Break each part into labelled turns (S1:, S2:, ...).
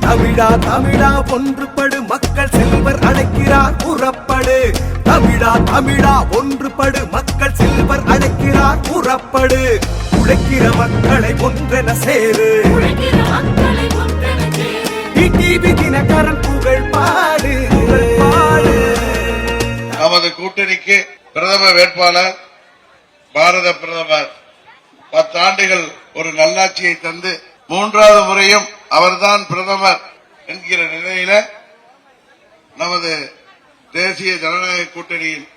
S1: தமிழா தமிழா ஒன்றுபடு மக்கள் செல்வர் அழைக்கிறார் புறப்படு. தமிழா தமிழா ஒன்றுபடு மக்கள் புறப்படு. உழைக்கிற மக்களை ஒன்றென சேரு.
S2: உழைக்கிற மக்களை ஒன்றென சேரு.
S1: டிவி தினகரன் புகழ் பாடு. புகழ் பாடு.
S3: நமது கூட்டணிக்கு பிரதம வேட்பாளர் பாரத பிரதமர் பத்தாண்டுகள் ஒரு நல்லாட்சியை தந்து மூன்றாவது முறையும் அவர்தான் பிரதமர் என்கிற நிலையில நமது தேசிய ஜனநாயக கூட்டணியின்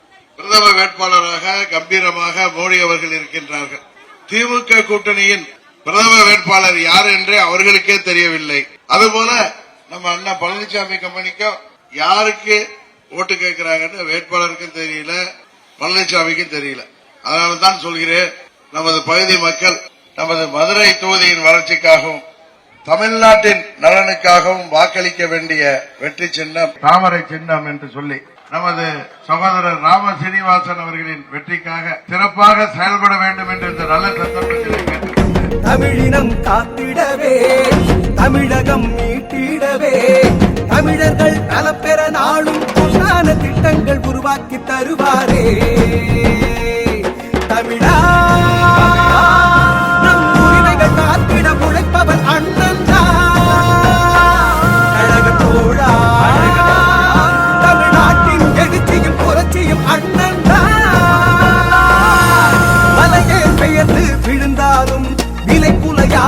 S3: பிரதம வேட்பாளராக கம்பீரமாக மோடி அவர்கள் இருக்கின்றார்கள். திமுக கூட்டணியின் பிரதம வேட்பாளர் யார் என்றே அவர்களுக்கே தெரியவில்லை. அதுபோல நம்ம அண்ணா பழனிசாமி கம்பெனிக்கும் யாருக்கு ஓட்டு கேட்கிறாங்கன்னு வேட்பாளருக்கும் தெரியல பழனிசாமிக்கும் தெரியல. அதனால தான் சொல்கிறேன் நமது பகுதி மக்கள் நமது மதுரை தொகுதியின் வளர்ச்சிக்காகவும் தமிழ்நாட்டின் நலனுக்காகவும் வாக்களிக்க வேண்டிய வெற்றி சின்னம். தாமரை சின்னம் என்று சொல்லி நமது சகோதரர் ராம சீனிவாசன் அவர்களின் வெற்றிக்காக சிறப்பாக செயல்பட வேண்டும் என்று இந்த நல்ல சந்தர்ப்பத்தில்
S1: தமிழினம் காத்திடவே தமிழகம் மீட்டிடவே தமிழர்கள் நலப்பெற நாளும் திட்டங்கள் உருவாக்கி தருவாரே.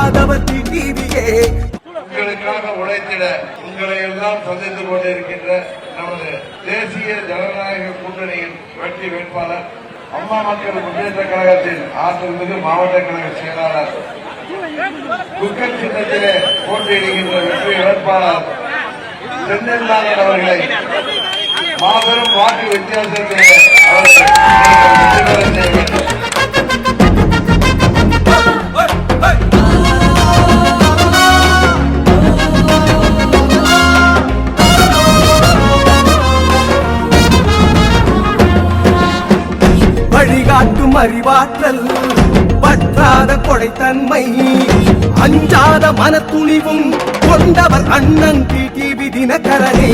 S1: குலையாதவர் டிவியே.
S3: உங்களுக்காக உழைத்திட உங்களை எல்லாம் சந்தித்துக் கொண்டிருக்கின்ற நமது தேசிய ஜனநாயக கூட்டணியின் வெற்றி வேட்பாளர் அம்மா மக்கள் முன்னேற்ற கழகத்தின் ஆற்றல் மிகு மாவட்ட கழக செயலாளர். குக்கர் சின்னத்திலே போட்டியிடுகின்ற வெற்றி வேட்பாளர் செந்தில்நாதன் அவர்களை மாபெரும் வாக்கு வித்தியாசத்திலே
S1: அறிவாற்றல் பற்றாத கொடைத்தன்மை அஞ்சாத மனத்துணிவும் கொண்டவர் அண்ணன் டிடிவி தினகரனே.